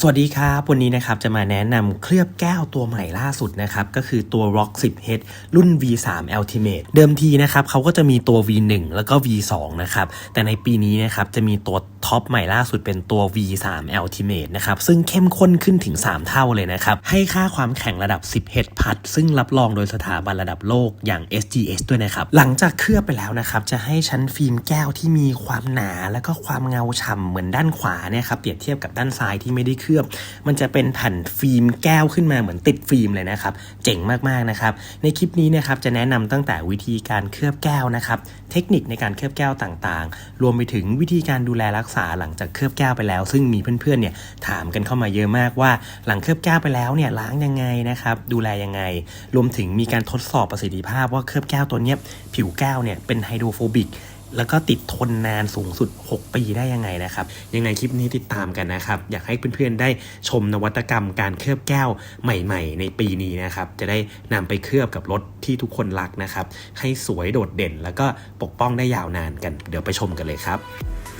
สวัสดีครับ วันนี้นะครับจะมาแนะนำเคลือบแก้วตัวใหม่ล่าสุดนะครับก็คือตัว Rock 10 H รุ่น V3 Ultimate เดิมทีนะครับเขาก็จะมีตัว V1 แล้วก็ V2 นะครับแต่ในปีนี้นะครับจะมีตัวท็อปใหม่ล่าสุดเป็นตัว V3 Ultimate นะครับซึ่งเข้มข้นขึ้นถึง 3 เท่าเลยนะครับให้ค่าความแข็งระดับ 10 H พัดซึ่งรับรองโดยสถาบันระดับโลกอย่าง SGS ด้วยนะครับหลังจากเคลือบไปแล้วนะครับจะให้ชั้นฟิล์มแก้วที่มีความหนา แล้วก็ความเงาฉ่ำเหมือนด้านขวาเนี่ยครับเปรียบเทียบกับด้านซ้ายที่ไม่ได้ลือบ มันจะเป็นแผ่นฟิล์มแก้วขึ้นมาเหมือนติดฟิล์มเลยนะครับ เจ๋งมากๆนะครับ ในคลิปนี้นะครับจะแนะนำตั้งแต่วิธีการเคลือบแก้วนะครับ เทคนิคในการเคลือบแก้วต่างๆ รวมไปถึงวิธีการดูแลรักษาหลังจากเคลือบแก้วไปแล้ว ซึ่งมีเพื่อนๆเนี่ยถามกันเข้ามาเยอะมากว่า หลังเคลือบแก้วไปแล้วเนี่ยล้างยังไงนะครับดูแลยังไง รวมถึงมีการทดสอบประสิทธิภาพว่าเคลือบแก้วตัวเนี้ยผิวแก้วเนี่ยเป็นไฮโดรโฟบิก แล้วก็ติดทนนานสูงสุด 6 ปีได้ยังไงนะครับ ยังไงคลิปนี้ติดตามกันนะครับ อยากให้เพื่อนๆได้ชมนวัตกรรมการเคลือบแก้วใหม่ๆ ในปีนี้นะครับ จะได้นำไปเคลือบกับรถที่ทุกคนรักนะครับ ให้สวยโดดเด่น แล้วก็ปกป้องได้ยาวนานกัน เดี๋ยวไปชมกันเลยครับ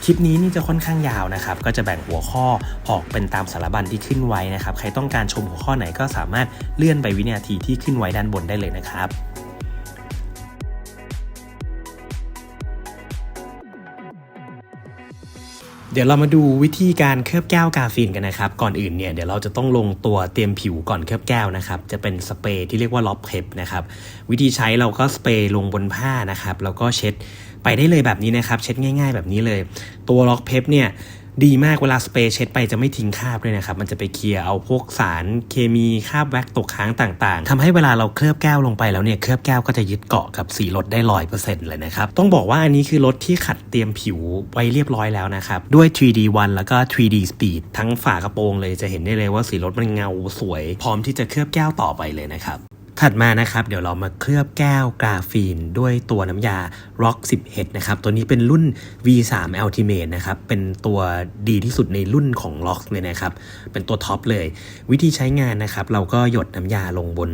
คลิปนี้นี่จะค่อนข้างยาวนะครับ ก็จะแบ่งหัวข้อออกเป็นตามสารบัญที่ขึ้นไว้นะครับ ใครต้องการชมหัวข้อไหนก็สามารถเลื่อนไปวินาทีที่ขึ้นไว้ด้านบนได้เลยนะครับ เดี๋ยวเรามาดูวิธีการเคลือบแก้วกาฟีนกันนะครับ ก่อนอื่นเนี่ยเดี๋ยวเราจะต้องลงตัวเตรียมผิวก่อนเคลือบแก้วนะครับ จะเป็นสเปรย์ที่เรียกว่าล็อบเพปนะครับ วิธีใช้เราก็สเปรย์ลงบนผ้านะครับ แล้วก็เช็ดไปได้เลยแบบนี้นะครับ เช็ดง่าย ๆ แบบนี้เลย ตัวล็อกเพปเนี่ย ดีมากเวลาสเปรย์เช็ดไปจะไม่ทิ้งคราบด้วยนะครับ มันจะไปเคลียร์เอาพวกสารเคมีคราบแว็กตกค้างต่างๆทำให้เวลาเราเคลือบแก้วลงไปแล้วเนี่ยเคลือบแก้วก็จะยึดเกาะกับสีรถได้ร้อยเปอร์เซ็นต์เลยนะครับ ต้องบอกว่าอันนี้คือรถที่ขัดเตรียมผิวไว้เรียบร้อยแล้วนะครับ ด้วย 3D 1แล้วก็ 3D Speed ทั้งฝากระโปรงเลยจะเห็นได้เลยว่าสีรถมันเงาสวย พร้อมที่จะเคลือบแก้วต่อไปเลยนะครับ ถัดมานะครับ เดี๋ยวเรามาเคลือบแก้วกราฟีนด้วยตัวน้ำยา Rock 10 H นะครับ ตัวนี้เป็นรุ่น V3 Ultimate นะครับ เป็นตัวดีที่สุดในรุ่นของ Rock เลยนะครับ เป็นตัวท็อปเลย วิธีใช้งานนะครับ เราก็หยดน้ำยาลงบน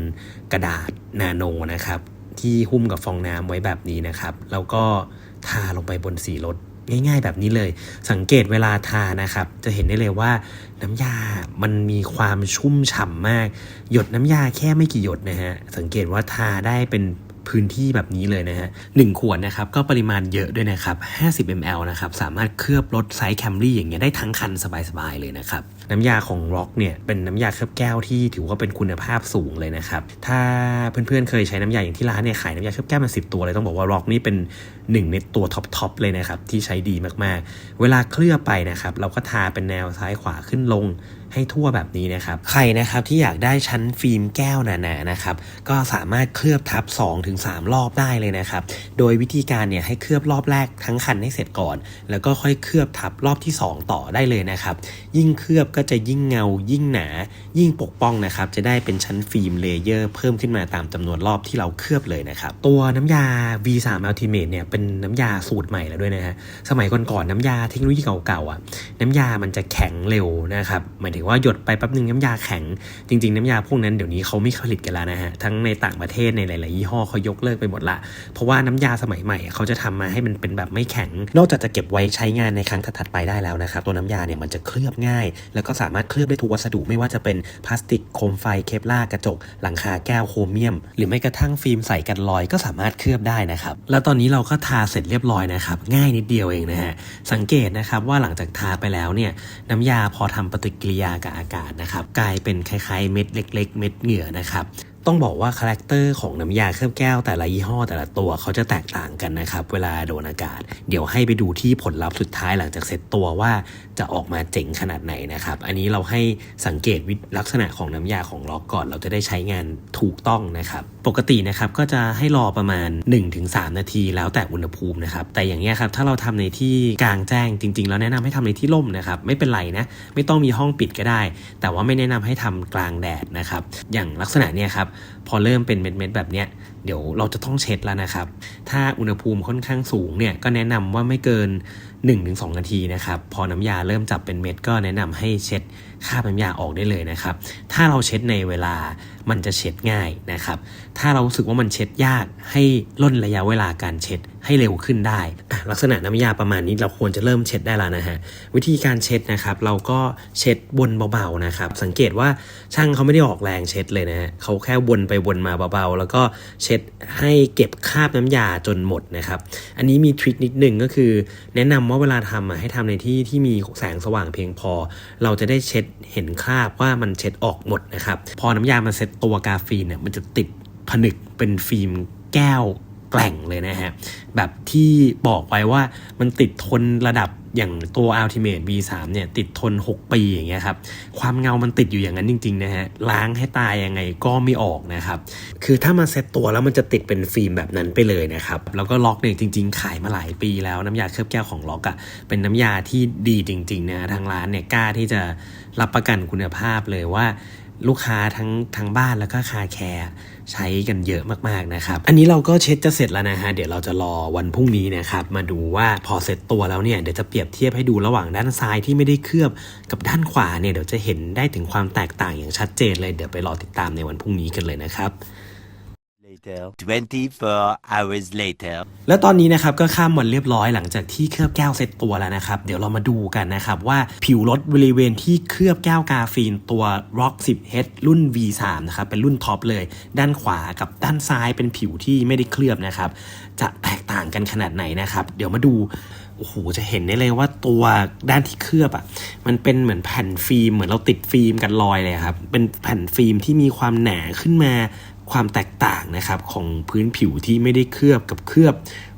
กระดาษนาโนนะครับ ที่หุ้มกับฟองน้ำไว้แบบนี้นะครับ แล้วก็ทาลงไปบนสีรถ ง่ายๆแบบนี้เลย สังเกตเวลาทานะครับ จะเห็นได้เลยว่าน้ำยามันมีความชุ่มฉ่ำมาก หยดน้ำยาแค่ไม่กี่หยดนะฮะ สังเกตว่าทาได้เป็น พื้นที่แบบนี้เลยนะฮะหนึ่งขวดนะครับก็ปริมาณเยอะด้วยนะครับ 50 ml นะครับสามารถเคลือบรถไซส์แคมรี่อย่างเงี้ยได้ทั้งคันสบายๆเลยนะครับน้ำยาของ Rock เนี่ยเป็นน้ำยาเคลือบแก้วที่ถือว่าเป็นคุณภาพสูงเลยนะครับถ้าเพื่อนๆเคยใช้น้ำยาอย่างที่ร้านเนี่ยขายน้ำยาเคลือบแก้วมาสิตัวเลยต้องบอกว่า Rock นี่เป็นหนึ่งในตัวท็อปๆเลยนะครับที่ใช้ดีมากๆ เวลาเคลือบไปนะครับเราก็ทาเป็นแนวซ้ายขวาขึ้นลง ให้ทั่วแบบนี้นะครับ ใครนะครับที่อยากได้ชั้นฟิล์มแก้วหนาๆนะครับ ก็สามารถเคลือบทับ 2-3 รอบได้เลยนะครับ โดยวิธีการเนี่ยให้เคลือบรอบแรกทั้งคันให้เสร็จก่อน แล้วก็ค่อยเคลือบทับรอบที่ 2 ต่อได้เลยนะครับ ยิ่งเคลือบก็จะยิ่งเงา ยิ่งหนา ยิ่งปกป้องนะครับ จะได้เป็นชั้นฟิล์มเลเยอร์เพิ่มขึ้นมาตามจำนวนรอบที่เราเคลือบเลยนะครับ ตัวน้ำยา V3 Ultimate เนี่ยเป็นน้ำยาสูตรใหม่แล้วด้วยนะฮะ สมัยก่อนๆน้ำยาเทคโนโลยีเก่าๆอะ น้ำยามันจะแข็งเร็วนะครับหมายถึงว่าหยดไปแป๊บนึงน้ำยาแข็ง จริง ๆ น้ำยาพวกนั้นเดี๋ยวนี้เขาไม่ผลิตกันแล้วนะฮะ ทั้งในต่างประเทศในหลาย ๆ ยี่ห้อเขายกเลิกไปหมดละ เพราะว่าน้ำยาสมัยใหม่เขาจะทำมาให้มันเป็นแบบไม่แข็ง นอกจากจะเก็บไว้ใช้งานในครั้งถัดไปได้แล้วนะครับตัวน้ำยาเนี่ยมันจะเคลือบง่าย แล้วก็สามารถเคลือบได้ทุกวัสดุไม่ว่าจะเป็นพลาสติกโคมไฟเคปลาร์กระจก หลังคาแก้วโครเมียม หรือไม่กระทั่งฟิล์มใส่กันรอยก็สามารถเคลือบได้นะครับแล้วตอนนี้เราก็ทาเสร็จเรียบร้อยนะครับง่ายนิดเดียวเองนะฮะสังเกตนะครับว่าหลังจากทาไปแล้วเนี่ยน้ำยาพอทำปฏิกิริยากับอากาศนะครับ กลายเป็นคล้ายๆ เม็ดเล็ก ๆ เม็ดเหงื่อนะครับต้องบอกว่าคาแรคเตอร์ของน้ำยาเคลือบแก้วแต่ละยี่ห้อแต่ละตัวเขาจะแตกต่างกันนะครับเวลาโดนอากาศ เดี๋ยวให้ไปดูที่ผลลัพธ์สุดท้ายหลังจากเสร็จตัวว่าจะออกมาเจ๋งขนาดไหนนะครับ อันนี้เราให้สังเกตลักษณะของน้ำยาของล็อกก่อน เราจะได้ใช้งานถูกต้องนะครับ ปกตินะครับก็จะให้รอประมาณ 1-3 นาทีแล้วแต่อุณหภูมินะครับแต่อย่างนี้ยครับถ้าเราทำในที่กลางแจ้งจริง ๆ แล้วแนะนำให้ทำในที่ร่มนะครับไม่เป็นไรนะไม่ต้องมีห้องปิดก็ได้ แต่ว่าไม่แนะนำให้ทำกลางแดดนะครับอย่างลักษณะเนี้ยครับ อเริ่มเป็นเม็ดๆแบบเนี้ยเดี๋ยวเราจะต้องเช็ดแล้วนะครับ ถ้าอุณหภูมิค่อนข้างสูงเนี่ยก็แนะนำว่าไม่เกิน 1-2 นาทีนะครับ พอน้ำยาเริ่มจับเป็นเม็ดก็แนะนำให้เช็ดคราบน้ำยาออกได้เลยนะครับ ถ้าเราเช็ดในเวลามันจะเช็ดง่ายนะครับ ถ้าเรารู้สึกว่ามันเช็ดยากให้ล่นระยะเวลาการเช็ดให้เร็วขึ้นได้ ลักษณะน้ำยาประมาณนี้เราควรจะเริ่มเช็ดได้แล้วนะฮะ วิธีการเช็ดนะครับ เราก็เช็ดบนเบาๆนะครับ สังเกตว่าช่างเขาไม่ได้ออกแรงเช็ดเลยนะฮะเขาแค่วนไปวนมาเบาๆ แล้วก็เช็ดให้เก็บคราบน้ำยาจนหมดนะครับ อันนี้มีทริคนิดหนึ่งก็คือ แนะนำว่าเวลาทำอะให้ทำในที่ที่มีแสงสว่างเพียงพอ เราจะได้เช็ดเห็นคราบว่ามันเช็ดออกหมดนะครับ พอน้ำยามันเซ็ตตัวกาฟีนเนี่ยมันจะติดผนึกเป็นฟิล์มแก้วแกล่งเลยนะฮะแบบที่บอกไว้ว่ามันติดทนระดับ อย่างตัว Ultimate V3 เนี่ยติดทน 6 ปีอย่างเงี้ยครับ ความเงามันติดอยู่อย่างนั้นจริงๆนะฮะ ล้างให้ตายยังไงก็ไม่ออกนะครับ คือถ้ามาเซ็ตตัวแล้วมันจะติดเป็นฟิล์มแบบนั้นไปเลยนะครับ แล้วก็ล็อกเนี่ยจริง ๆ ขายมาหลายปีแล้วน้ำยาเคลือบแก้วของล็อกอะ่ะเป็นน้ำยาที่ดีจริงๆนะทางร้านเนี่ยกล้าที่จะรับประกันคุณภาพเลยว่า ลูกค้าทั้งทางบ้านแล้วก็คาแคร์ใช้กันเยอะมากๆนะครับ อันนี้เราก็เช็ดจะเสร็จแล้วนะฮะ เดี๋ยวเราจะรอวันพรุ่งนี้นะครับ มาดูว่าพอเสร็จตัวแล้วเนี่ย เดี๋ยวจะเปรียบเทียบให้ดูระหว่างด้านซ้ายที่ไม่ได้เคลือบกับด้านขวาเนี่ย เดี๋ยวจะเห็นได้ถึงความแตกต่างอย่างชัดเจนเลย เดี๋ยวไปรอติดตามในวันพรุ่งนี้กันเลยนะครับ Later, 24 hours later. แล้วตอนนี้นะครับก็ข้ามวันเรียบร้อยหลังจากที่เคลือบแก้วเซ็ตตัวแล้วนะครับ เดี๋ยวเรามาดูกันนะครับว่าผิวรถบริเวณที่เคลือบแก้วกาฟีนตัว Rock 10H รุ่น V3 นะครับ เป็นรุ่นท็อปเลย ด้านขวากับด้านซ้ายเป็นผิวที่ไม่ได้เคลือบนะครับ จะแตกต่างกันขนาดไหนนะครับ เดี๋ยวมาดูโอ้โหจะเห็นได้เลยว่าตัวด้านที่เคลือบอะมันเป็นเหมือนแผ่นฟิล์มเหมือนเราติดฟิล์มกันรอยเลยครับเป็นแผ่นฟิล์มที่มีความหนาขึ้นมา ความแตกต่างนะครับของพื้นผิวที่ไม่ได้เคลือบกับเคลือบ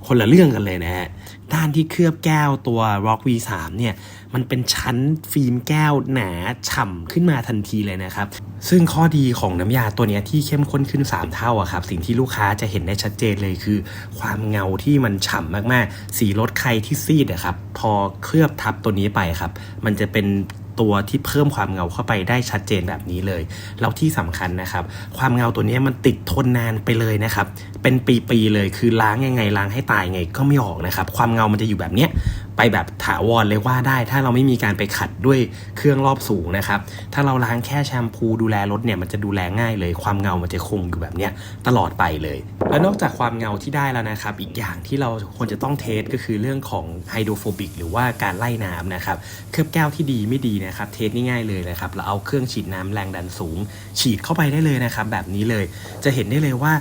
คนละเรื่องกันเลยนะฮะด้านที่เคลือบแก้วตัว Rock V3 เนี่ยมันเป็นชั้นฟิล์มแก้วหนาฉ่ำขึ้นมาทันทีเลยนะครับ ซึ่งข้อดีของน้ำยาตัวนี้ที่เข้มข้นขึ้น 3 เท่าอะครับ สิ่งที่ลูกค้าจะเห็นได้ชัดเจนเลยคือ ความเงาที่มันฉ่ำมากๆ สีรถใครที่ซีดอะครับ พอเคลือบทับตัวนี้ไปครับ มันจะเป็น ตัวที่เพิ่มความเงาเข้าไปได้ชัดเจนแบบนี้เลย แล้วที่สำคัญนะครับ ความเงาตัวนี้มันติดทนนานไปเลยนะครับ เป็นปีๆเลยคือล้างยังไงล้างให้ตายยังไงก็ไม่ออกนะครับ ความเงามันจะอยู่แบบเนี้ย ไปแบบถาวรเลยว่าได้ ถ้าเราไม่มีการไปขัดด้วยเครื่องรอบสูงนะครับ ถ้าเราล้างแค่แชมพูดูแลรถเนี่ยมันจะดูแลง่ายเลย ความเงามันจะคงอยู่แบบเนี้ยตลอดไปเลย แล้วนอกจากความเงาที่ได้แล้วนะครับ อีกอย่างที่เราควรจะต้องเทสก็คือเรื่องของไฮโดรโฟบิกหรือว่าการไล่น้ำนะครับเคลือบแก้วที่ดีไม่ดีนะครับ เทสง่ายๆเลยนะครับเราเอาเครื่องฉีดน้ำแรงดันสูง ฉีดเข้าไปได้เลยนะครับ แบบนี้เลยจะเห็นได้เลยว่า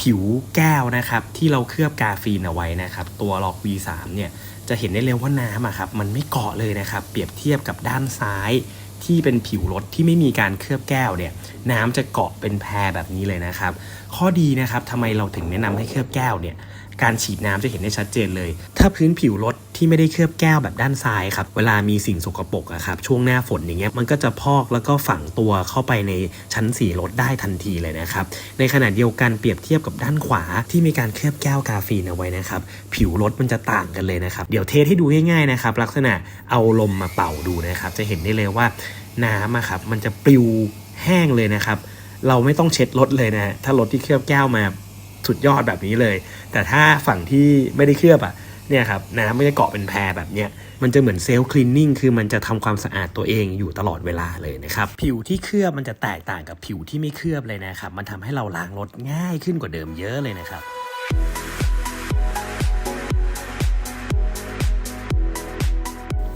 ผิวแก้วนะครับที่เราเคลือบกาฟีนเอาไว้นะครับ ตัวล็อก V3 เนี่ย จะเห็นได้เลยว่าน้ำอะครับมันไม่เกาะเลยนะครับ เปรียบเทียบกับด้านซ้ายที่เป็นผิวรถที่ไม่มีการเคลือบแก้วเนี่ยน้ำจะเกาะเป็นแพรแบบนี้เลยนะครับ ข้อดีนะครับทำไมเราถึงแนะนำให้เคลือบแก้วเนี่ยการฉีดน้ำจะเห็นได้ชัดเจนเลย ถ้าพื้นผิวรถ ที่ไม่ได้เคลือบแก้วแบบด้านซ้ายครับเวลามีสิ่งสกปรกอะครับช่วงหน้าฝนอย่างเงี้ยมันก็จะพอกแล้วก็ฝังตัวเข้าไปในชั้นสีรถได้ทันทีเลยนะครับในขณะเดียวกันเปรียบเทียบกับด้านขวาที่มีการเคลือบแก้วกาฟีนเอาไว้นะครับผิวรถมันจะต่างกันเลยนะครับเดี๋ยวเทสให้ดูง่ายๆนะครับลักษณะเอาลมมาเป่าดูนะครับจะเห็นได้เลยว่าน้ำอะครับมันจะปลิวแห้งเลยนะครับ เราไม่ต้องเช็ดรถเลยนะถ้ารถที่เคลือบแก้วมาสุดยอดแบบนี้เลย แต่ถ้าฝั่งที่ไม่ได้เคลือบอะ เนี่ยครับน้ำไม่ได้เกาะเป็นแพรแบบเนี้ยมันจะเหมือนเซลล์คลีนนิ่งคือมันจะทำความสะอาดตัวเองอยู่ตลอดเวลาเลยนะครับ ผิวที่เคลือบมันจะแตกต่างกับผิวที่ไม่เคลือบเลยนะครับ มันทำให้เราล้างรถง่ายขึ้นกว่าเดิมเยอะเลยนะครับ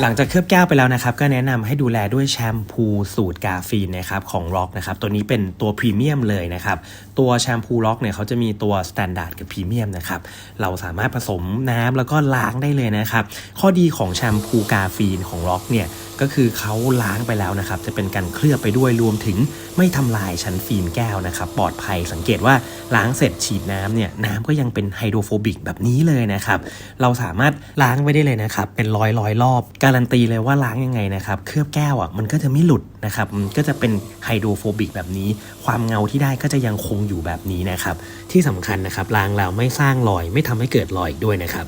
หลังจากเคลือบแก้วไปแล้วนะครับก็แนะนำให้ดูแลด้วยแชมพูสูตรกาฟีนนะครับของร็อกนะครับตัวนี้เป็นตัวพรีเมียมเลยนะครับ ตัวแชมพูร็อกเนี่ยเขาจะมีตัวสแตนดาร์ดกับพรีเมียมนะครับ เราสามารถผสมน้ำแล้วก็ล้างได้เลยนะครับ ข้อดีของแชมพูกาฟีนของร็อกเนี่ยก็คือเขาล้างไปแล้วนะครับ จะเป็นการเคลือบไปด้วยรวมถึงไม่ทำลายชั้นฟิล์มแก้วนะครับ ปลอดภัยสังเกตว่าล้างเสร็จฉีดน้ำเนี่ยน้ำก็ยังเป็นไฮโดรโฟบิกแบบนี้เลยนะครับ เราสามารถล้างไว้ได้เลยนะครับ เป็นร้อยร้อยรอบ การันตีเลยว่าล้างยังไงนะครับ เคลือบแก้วอะมันก็จะไม่หลุดนะครับมันก็จะเป็นไฮโดรโฟบิกแบบนี้ ความเงาที่ได้ก็จะยังคงอยู่แบบนี้นะครับ ที่สำคัญนะครับล้างแล้วไม่สร้างรอย ไม่ทำให้เกิดรอยอีกด้วยนะครับ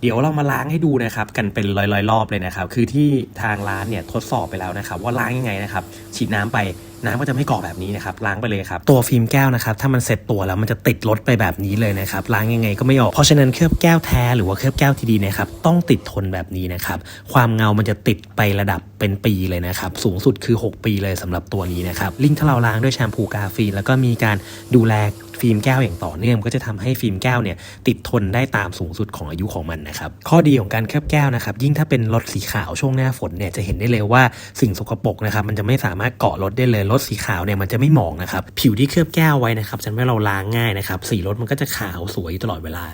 เดี๋ยวเรามาล้างให้ดูนะครับ กันเป็นร้อยๆรอบเลยนะครับ คือที่ทางร้านเนี่ยทดสอบไปแล้วนะครับ ว่าล้างยังไงนะครับฉีดน้ำไป น้ำก็จะไม่เกาะแบบนี้นะครับล้างไปเลยครับตัวฟิล์มแก้วนะครับถ้ามันเสร็จตัวแล้วมันจะติดรถไปแบบนี้เลยนะครับล้างยังไงก็ไม่ออกเพราะฉะนั้นเคลือบแก้วแท้หรือว่าเคลือบแก้วที่ดีนะครับต้องติดทนแบบนี้นะครับความเงามันจะติดไประดับเป็นปีเลยนะครับสูงสุดคือ 6 ปีเลยสำหรับตัวนี้นะครับลิงถ้าเราล้างด้วยแชมพูกาฟีนแล้วก็มีการดูแล ฟิล์มแก้วอย่างต่อเนื่องก็จะทำให้ฟิล์มแก้วเนี่ยติดทนได้ตามสูงสุดของอายุของมันนะครับข้อดีของการเคลือบแก้วนะครับยิ่งถ้าเป็นรถสีขาวช่วงหน้าฝนเนี่ยจะเห็นได้เลยว่าสิ่งสกปรกนะครับมันจะไม่สามารถเกาะรถได้เลยรถสีขาวเนี่ยมันจะไม่หมองนะครับผิวที่เคลือบแก้วไว้นะครับจะทำให้เราล้างง่ายนะครับสีรถมันก็จะขาวสวยตลอดเวลา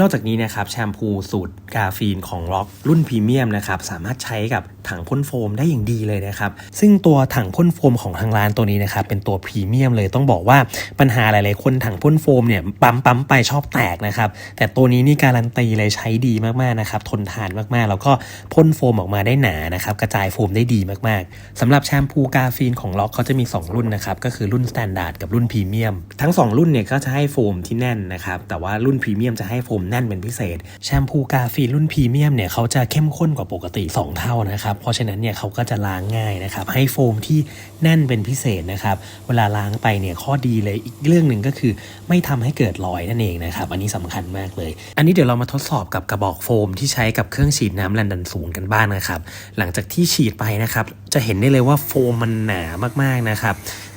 นอกจากนี้นะครับแชมพูสูตรกาฟีนของล็อกรุ่นพรีเมียมนะครับสามารถใช้กับถังพ่นโฟมได้อย่างดีเลยนะครับ ซึ่งตัวถังพ่นโฟมของทางร้านตัวนี้นะครับเป็นตัวพรีเมียมเลยต้องบอกว่าปัญหาหลาย ๆ คนถังพ่นโฟมเนี่ยปั๊มปั๊มไปชอบแตกนะครับ แต่ตัวนี้นี่การันตีเลยใช้ดีมาก ๆ นะครับ ทนทานมาก ๆ แล้วก็พ่นโฟมออกมาได้หนานะครับกระจายโฟมได้ดีมาก ๆสำหรับแชมพูกาฟีนของล็อกเขาจะมี 2 รุ่นนะครับก็คือรุ่นสแตนดาร์ดกับรุ่นพรีเมียมทั้ง 2 รุ่นเนี่ยก็จะให้โฟมที่แน่นนะครับแต่ว่ารุ่นพรีเมียมจะให้โฟมแน่นเป็นพิเศษ แชมพูกาฟีรุ่นพรีเมียมเนี่ยเขาจะเข้มข้นกว่าปกติ 2 เท่านะครับ เพราะฉะนั้นเนี่ยเขาก็จะล้างง่ายนะครับให้โฟมที่แน่นเป็นพิเศษนะครับเวลาล้างไปเนี่ยข้อดีเลยอีกเรื่องหนึ่งก็คือ ไม่ทำให้เกิดรอยนั่นเองนะครับอันนี้สำคัญมากเลย อันนี้เดี๋ยวเรามาทดสอบกับกระบอกโฟมที่ใช้กับเครื่องฉีดน้ำแรงดันสูงกันบ้างนะครับหลังจากที่ฉีดไปนะครับจะเห็นได้เลยว่าโฟมมันหนามากๆนะครับ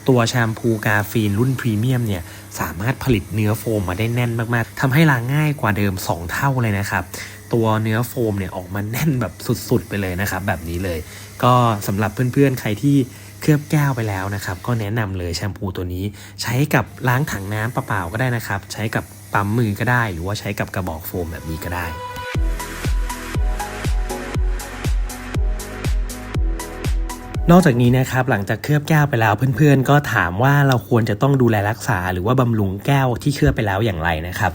ตัวแชมพูกาฟีนรุ่นพรีเมียมเนี่ยสามารถผลิตเนื้อโฟมมาได้แน่นมากๆทำให้ล้างง่ายกว่าเดิม 2 เท่าเลยนะครับ ตัวเนื้อโฟมเนี่ยออกมาแน่นแบบสุดๆ ไปเลยนะครับ แบบนี้เลย ก็สำหรับเพื่อนๆ ใครที่เคลือบแก้วไปแล้วนะครับ ก็แนะนำเลยแชมพูตัวนี้ ใช้กับล้างถังน้ำเปล่าๆก็ได้นะครับ ใช้กับปั๊มมือก็ได้ หรือว่าใช้กับกระบอกโฟมแบบนี้ก็ได้ นอกจากนี้นะครับหลังจากเคลือบแก้วไปแล้วเพื่อนๆ ก็ถามว่าเราควรจะต้องดูแลรักษา หรือว่าบำรุงแก้วที่เคลือบไปแล้วอย่างไรนะครับ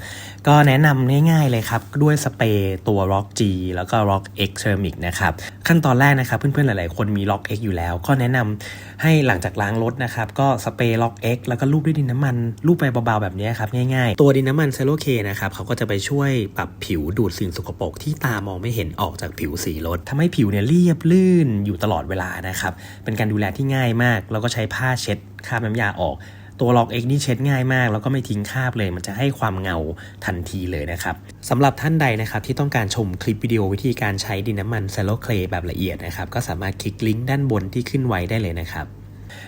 ก็แนะนำง่ายๆเลยครับ ด้วยสเปรย์ตัว Rock G แล้วก็ Rock X Ceramic นะครับ ขั้นตอนแรกนะครับ เพื่อนๆหลายๆ คนมี Rock X อยู่แล้ว ก็แนะนำให้หลังจากล้างรถนะครับ ก็สเปรย์ Rock X แล้วก็ลูบด้วยดินน้ำมันลูบไปเบาๆ แบบนี้ครับ ง่ายๆ ตัวดินน้ำมันเซโลเคนะครับเขาก็จะไปช่วยปรับผิวดูดสิ่งสกปรกที่ตามองไม่เห็นออกจากผิวสีรถทำให้ผิวเนี่ยเรียบลื่นอยู่ตลอดเวลานะครับเป็นการดูแลที่ง่ายมาก แล้วก็ใช้ผ้าเช็ดคราบน้ำยาออก ตัวล็อกเอ็กนี่เช็ดง่ายมาก แล้วก็ไม่ทิ้งคราบเลย มันจะให้ความเงาทันทีเลยนะครับสำหรับท่านใดนะครับที่ต้องการชมคลิปวิดีโอวิธีการใช้ดินน้ำมันเซลโลเคลแบบละเอียดนะครับก็สามารถคลิกลิงก์ด้านบนที่ขึ้นไว้ได้เลยนะครับ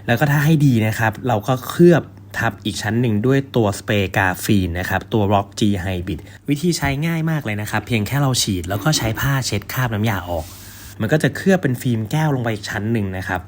แล้วก็ถ้าให้ดีนะครับ เราก็เคลือบทับอีกชั้นหนึ่งด้วยตัวสเปรย์กาฟีนนะครับ ตัว Rock G Hybrid วิธีใช้ง่ายมากเลยนะครับ เพียงแค่เราฉีดแล้วก็ใช้ผ้าเช็ดคราบน้ำยาออก มันก็จะเคลือบเป็นฟิล์มแก้วลงไปอีกชั้นหนึ่งนะครับ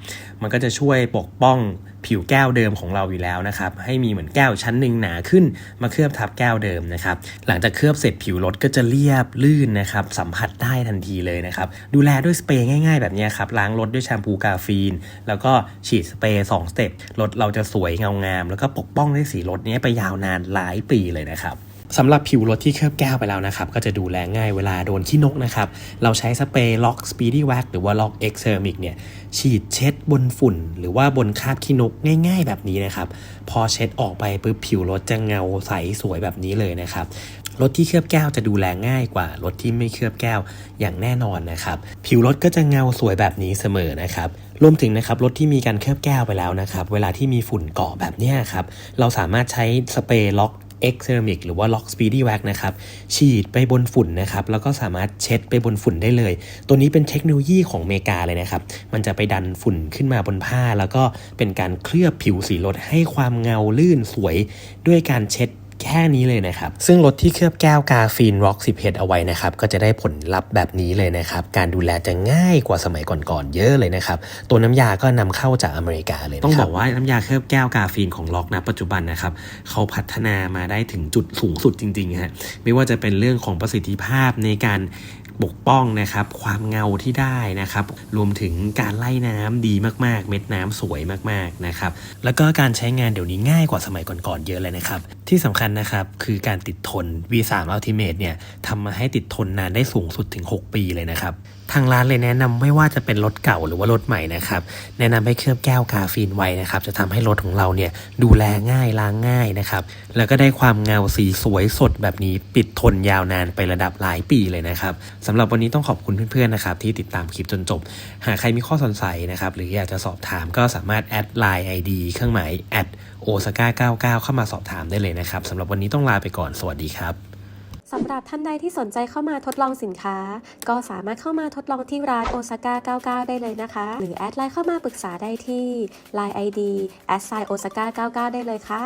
มันก็จะช่วยปกป้องผิวแก้วเดิมของเราอยู่แล้วนะครับ ให้มีเหมือนแก้วชั้นหนึ่งหนาขึ้น มาเคลือบทับแก้วเดิมนะครับ หลังจากเคลือบเสร็จผิวรถก็จะเรียบลื่นนะครับ สัมผัสได้ทันทีเลยนะครับ ดูแลด้วยสเปรย์ง่ายๆ แบบนี้ครับ ล้างรถด้วยแชมพูกาฟีน แล้วก็ฉีดสเปรย์2สเต็ป รถเราจะสวยเงางาม แล้วก็ปกป้องได้สีรถนี้ไปยาวนานหลายปีเลยนะครับ สำหรับผิวรถที่เคลือบแก้วไปแล้วนะครับ ก็จะดูแลง่ายเวลาโดนขี้นกนะครับ เราใช้สเปรย์ล็อกสปีดี้แว็กหรือว่าล็อกเอ็กเซอร์มิกเนี่ยฉีดเช็ดบนฝุ่น หรือว่าบนคราบขี้นกง่าย ๆ แบบนี้นะครับ พอเช็ดออกไปปุ๊บผิวรถจะเงาใสสวยแบบนี้เลยนะครับรถที่เคลือบแก้วจะดูแลง่ายกว่ารถที่ไม่เคลือบแก้วอย่างแน่นอนนะครับ ผิวรถก็จะเงาสวยแบบนี้เสมอนะครับรวมถึงนะครับรถที่มีการเคลือบแก้วไปแล้วนะครับ เวลาที่มีฝุ่นเกาะแบบนี้ครับเราสามารถใช้สเปรย์ล็อก X Ceramic หรือว่า Lock Speedy Wax นะครับ ฉีดไปบนฝุ่นนะครับ แล้วก็สามารถเช็ดไปบนฝุ่นได้เลย ตัวนี้เป็นเทคโนโลยีของเมกาเลยนะครับ มันจะไปดันฝุ่นขึ้นมาบนผ้า แล้วก็เป็นการเคลือบผิวสีรถให้ความเงาลื่นสวย ด้วยการเช็ด แค่นี้เลยนะครับ ซึ่งรถที่เคลือบแก้วกาฟีนร็อก10เฮดเอาไว้นะครับ ก็จะได้ผลลัพธ์แบบนี้เลยนะครับ การดูแลจะง่ายกว่าสมัยก่อนๆเยอะเลยนะครับ ตัวน้ำยาก็นำเข้าจากอเมริกาเลยต้องบอกว่าน้ำยาเคลือบแก้วกาฟีนของล็อกนะปัจจุบันนะครับเขาพัฒนามาได้ถึงจุดสูงสุดจริงๆฮะไม่ว่าจะเป็นเรื่องของประสิทธิภาพในการ ปกป้องนะครับความเงาที่ได้นะครับ รวมถึงการไล่น้ำดีมากๆ เม็ดน้ำสวยมากๆนะครับ แล้วก็การใช้งานเดี๋ยวนี้ง่ายกว่าสมัยก่อนๆเยอะเลยนะครับ ที่สำคัญนะครับคือการติดทน V3 Ultimate เนี่ยทำมาให้ติดทนนานได้สูงสุดถึง 6 ปีเลยนะครับ ทางร้านเลยแนะนำไม่ว่าจะเป็นรถเก่าหรือว่ารถใหม่นะครับ แนะนำให้เคลือบแก้วกาฟีนไว้นะครับ จะทำให้รถของเราเนี่ยดูแลง่ายล้างง่ายนะครับ แล้วก็ได้ความเงาสีสวยสดแบบนี้ปิดทนยาวนานไประดับหลายปีเลยนะครับสำหรับวันนี้ต้องขอบคุณเพื่อนๆนะครับที่ติดตามคลิปจนจบ หากใครมีข้อสงสัยนะครับหรืออยากจะสอบถามก็สามารถแอดไลน์ ID เครื่องหมายแอดโอซาก้า99เข้ามาสอบถามได้เลยนะครับสำหรับวันนี้ต้องลาไปก่อนสวัสดีครับ สำหรับท่านใดที่สนใจเข้ามาทดลองสินค้า ก็สามารถเข้ามาทดลองที่ร้านโอซาก้า99 ได้เลยนะคะ หรือแอดไลน์เข้ามาปรึกษาได้ที่ Line ID แอดไซโอซาก้า99 ได้เลยค่ะ